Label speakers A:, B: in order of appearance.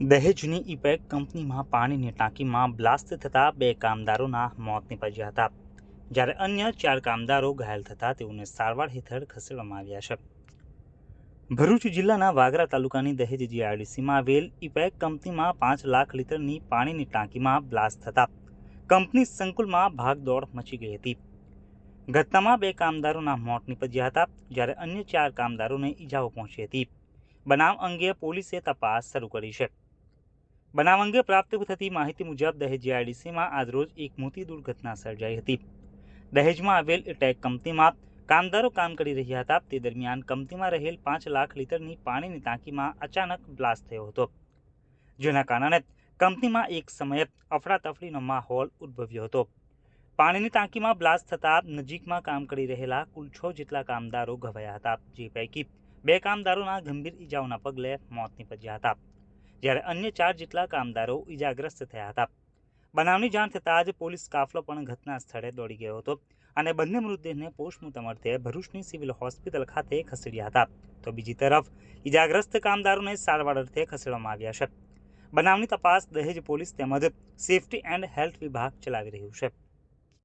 A: દહેજની ઇપેક કંપનીમાં પાણીની ટાંકીમાં બ્લાસ્ટ થતાં બે કામદારોના મોત નીપજ્યા હતા. જ્યારે અન્ય ચાર કામદારો ઘાયલ થતા તેઓને સારવાર હેઠળ ખસેડવામાં આવ્યા છે. ભરૂચ જિલ્લાના વાગરા તાલુકાની દહેજ જીઆરડીસીમાં આવેલ ઇપેક કંપનીમાં પાંચ લાખ લીટરની પાણીની ટાંકીમાં બ્લાસ્ટ થતાં કંપની સંકુલમાં ભાગદોડ મચી ગઈ હતી. ઘટનામાં બે કામદારોના મોત નીપજ્યા હતા, જ્યારે અન્ય ચાર કામદારોને ઈજાઓ પહોંચી હતી. બનાવ અંગે પોલીસે તપાસ શરૂ કરી છે. બનાવ અંગે પ્રાપ્ત થતી માહિતી મુજબ, દહેજ જીઆઈડીસીમાં આજરોજ એક મોટી દુર્ઘટના સર્જાઈ હતી. દહેજમાં આવેલ ટેક કંપનીમાં કામદારો કામ કરી રહ્યા હતા. તે દરમિયાન કંપનીમાં રહેલ પાંચ લાખ લીટરની પાણીની ટાંકીમાં અચાનક બ્લાસ્ટ થયો હતો. જેના કારણે કંપનીમાં એક સમયે અફડાતફડીનો માહોલ ઉદ્ભવ્યો હતો. પાણીની ટાંકીમાં બ્લાસ્ટ થતાં નજીકમાં કામ કરી રહેલા કુલ છ જેટલા કામદારો ઘવાયા હતા. જે પૈકી બે કામદારોના ગંભીર ઈજાઓના પગલે મોત નીપજ્યા હતા. જ્યારે અન્ય ચાર જેટલા કામદારો ઈજાગ્રસ્ત થયા હતા. બનાવની જાણ થતાં જ પોલીસ કાફલો પણ ઘટના સ્થળે દોડી ગયો હતો અને બંને મૃતદેહને પોસ્ટમોર્ટમ અર્થે ભરૂચની સિવિલ હોસ્પિટલ ખાતે ખસેડ્યા હતા. તો બીજી તરફ, ઈજાગ્રસ્ત કામદારોને સારવાર અર્થે ખસેડવામાં આવ્યા છે. બનાવની તપાસ દહેજ પોલીસ તેમજ સેફટી એન્ડ હેલ્થ વિભાગ ચલાવી રહ્યું છે.